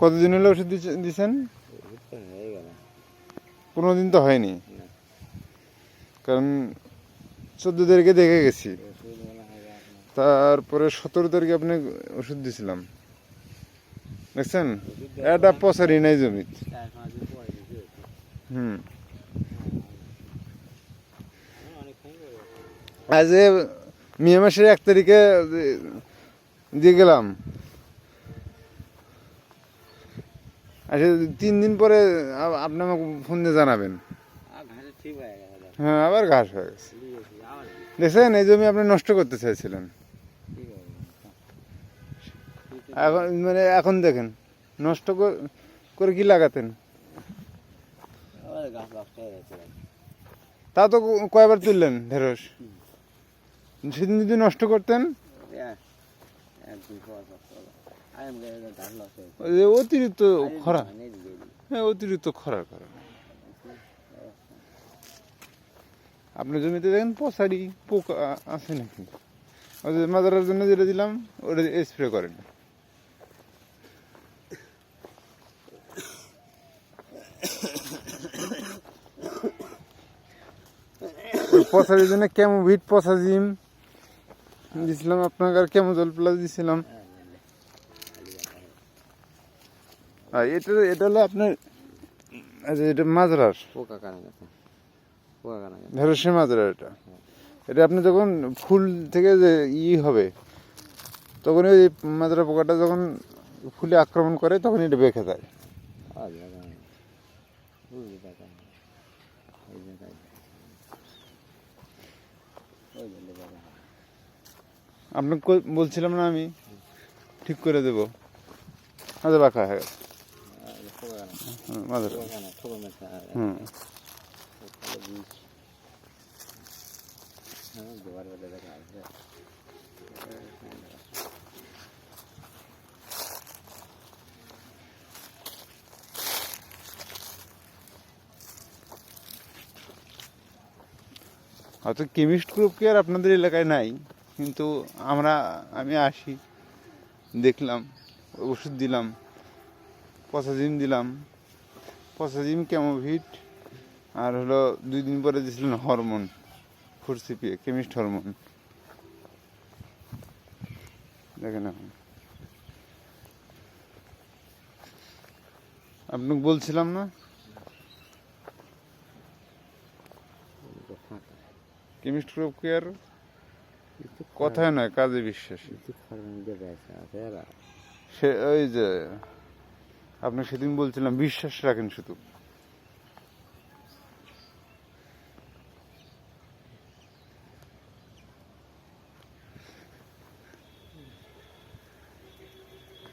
কতদিন হলো ওষুধ গেল পনেরো দিন তো হয়নি। কারণ চোদ্দ তারিখে দেখে গেছি। তারপরে সতেরো তারিখে আপনি ওষুধ দিছিলাম। দেখছেন? এটা পচারি নাই জমিত। হুম। আজ মে মাসের এক তারিখে দিয়ে গেলাম। আচ্ছা তিন দিন পরে আপনি আমাকে ফোন দিয়ে জানাবেন। হয়ে। হ্যাঁ আবার ঘাস হয়ে গেছে। দেখছেন এই জমি আপনি নষ্ট করতে চাইছিলেন। এখন মানে এখন দেখেন নষ্ট করে কি লাগাতেন? হয়ে। তা তো কয়বার তুললেন ঢেঁড়স? সেদিন যদি নষ্ট করতেন? অতিরিক্ত খরা। দিই। হ্যাঁ অতিরিক্ত খরার কারণে। আপনার জমিতে দেখেন পচারি পোকা আছে নাকি? যে জন্য যেটা দিলাম ওটা স্প্রে করেন। পচারির জন্য কেমন ভিট পচা জিম? দিছিলাম আপনাকে আর কেমন জল প্লাস দিছিলাম? এটা এটা হলো আপনার এটা মাজরার পোকা গেছে পোকা মাজরা এটা। এটা আপনি যখন ফুল থেকে যে ই হবে, তখন ওই মাজরা পোকাটা যখন ফুলে আক্রমণ করে, তখন এটা বেঁকে যায়। ওই আপনাকে বলছিলাম না আমি? ঠিক করে দেবো। আচ্ছা বাঁকা হয়ে গেছে। হ্যাঁ হয়তো কেমিস্ট গ্রুপ কি আর আপনাদের এলাকায় নাই? কিন্তু আমরা, আমি আসি, দেখলাম, ওষুধ দিলাম পসাজিম দিলাম। পসাজিম কেমোভিট, আর হলো দুই দিন পরে দিয়েছিলেন হরমোন ফুরসিপিয়ে কেমিস্ট হরমোন। দেখেন এখন। আপনাকে বলছিলাম না? Chemist group care? কথায় নয় কাজে বিশ্বাসী। সে ওই যে আপনি সেদিন বলছিলাম বিশ্বাস রাখেন শুধু।